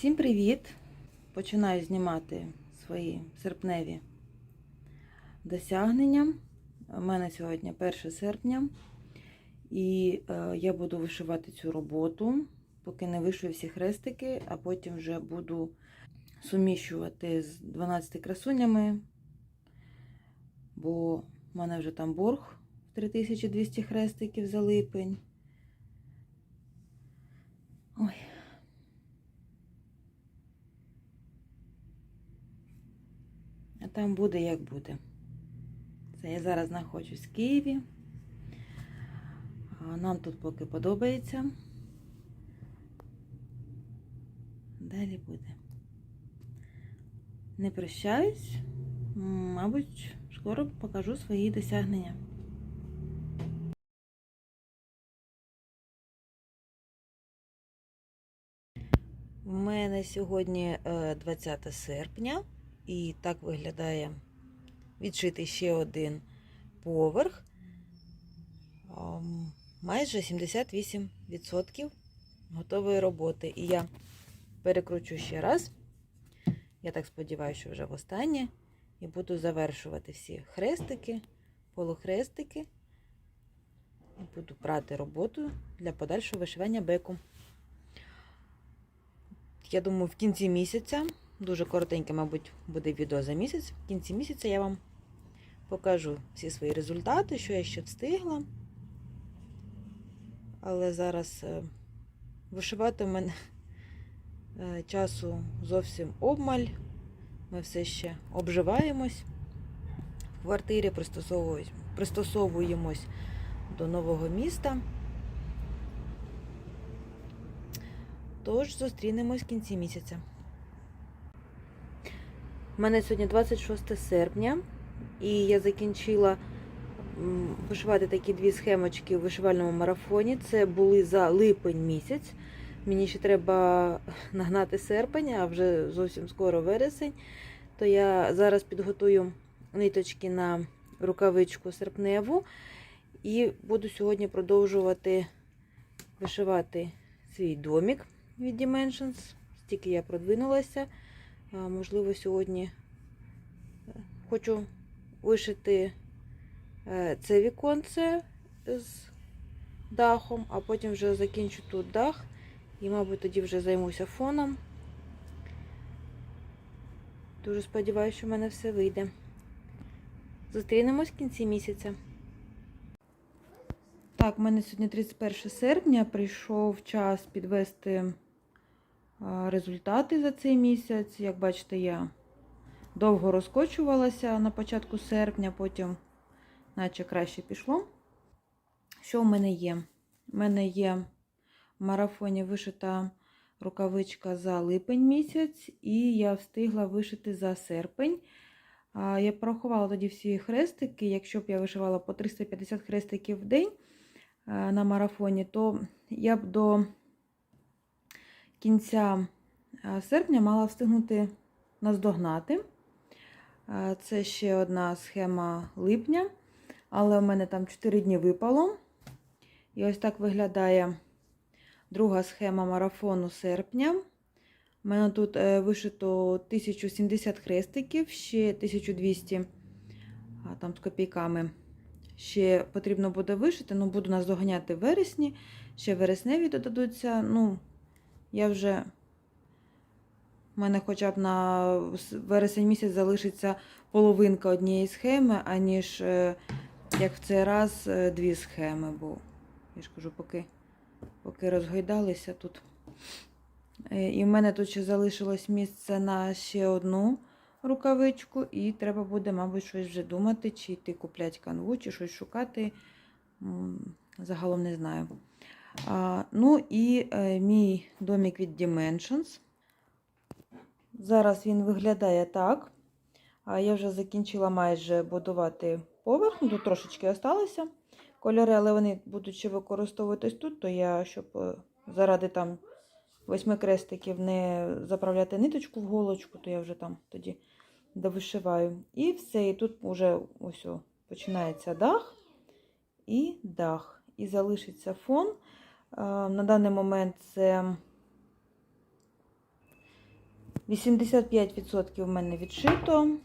Всім привіт! Починаю знімати свої серпневі досягнення. У мене сьогодні 1 серпня, і е, я буду вишивати цю роботу, поки не вишию всі хрестики, а потім вже буду суміщувати з 12 красунями, бо в мене вже там борг в 3200 хрестиків за липень. Ой. А там буде як буде. Це я зараз знаходжусь в Києві. Нам тут поки подобається. Далі буде. Не прощаюсь. Мабуть, скоро покажу свої досягнення. У мене сьогодні е, 20 серпня, і так виглядає відшитий ще один поверх. Майже 78% готової роботи. І я перекручу ще раз. Я так сподіваюся, що вже востаннє. І буду завершувати всі хрестики, полухрестики. І буду брати роботу для подальшого вишивання беку. Я думаю, в кінці місяця, дуже коротеньке, мабуть, буде відео за місяць. В кінці місяця я вам покажу всі свої результати, що я ще встигла. Але зараз е, вишивати в мене е, часу зовсім обмаль. Ми все ще обживаємось в квартирі, пристосовуємось, пристосовуємось до нового міста. Тож зустрінемось в кінці місяця. У мене сьогодні 26 серпня, і я закінчила вишивати такі дві схемочки у вишивальному марафоні. Це були за липень місяць. Мені ще треба нагнати серпень, а вже зовсім скоро вересень. То я зараз підготую ниточки на рукавичку серпневу і буду сьогодні продовжувати вишивати свій домик від Dimensions. Стільки я продвинулася. Можливо, сьогодні е, хочу вишити е, це віконце з дахом, а потім вже закінчу тут дах. І, мабуть, тоді вже займуся фоном. Дуже сподіваюся, що в мене все вийде. Зустрінемось в кінці місяця. Так, у мене сьогодні 31 серпня. Прийшов час підвести результати за цей місяць. Як бачите, я довго розкочувалася на початку серпня, потім, наче краще пішло. Що в мене є? У мене є в марафоні вишита рукавичка за липень місяць, і я встигла вишити за серпень. Я порахувала тоді всі хрестики. Якщо б я вишивала по 350 хрестиків в день на марафоні, то я б до кінця серпня мала встигнути наздогнати. Це ще одна схема липня, але в мене там 4 дні випало. І ось так виглядає друга схема марафону серпня. У мене тут е, вишито 1070 хрестиків, ще 1200 а, там з копійками. Ще потрібно буде вишити, ну буду наздоганяти в вересні. Ще вересневі додадуться. Ну, я вже. У мене хоча б на вересень місяць залишиться половинка однієї схеми, аніж е, як в цей раз е, дві схеми, бо я ж кажу, поки, поки розгойдалися тут. Е, І в мене тут ще залишилось місце на ще одну рукавичку, і треба буде, мабуть, щось вже думати, чи йти купляти канву, чи щось шукати. Загалом не знаю. Ну і е, мій домик від Dimensions. Зараз він виглядає так. Я вже закінчила майже будувати поверх, ну, тут трошечки осталося кольори, але вони будуть ще використовуватись тут, то я, щоб е, заради там восьми крестиків не заправляти ниточку в голочку, то я вже там тоді довишиваю. І все, і тут вже ось починається дах і дах. І залишиться фон. Е, На даний момент це 85% в мене відшито.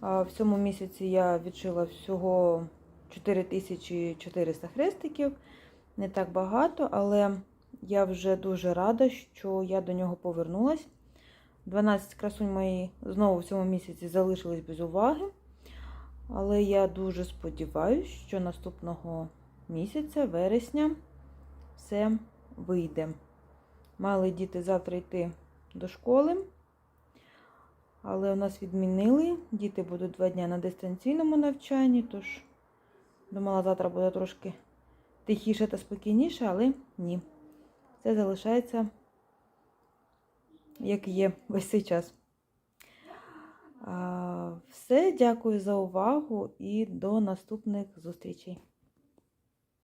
В цьому місяці я відшила всього 4400 хрестиків. Не так багато, але я вже дуже рада, що я до нього повернулась. 12 красунь мої знову в цьому місяці залишились без уваги. Але я дуже сподіваюся, що наступного місяця, вересня, все вийде. Мали діти завтра йти до школи, але у нас відмінили. Діти будуть два дні на дистанційному навчанні, тож думала, завтра буде трошки тихіше та спокійніше, але ні. Все залишається, як є весь цей час. Все, дякую за увагу і до наступних зустрічей.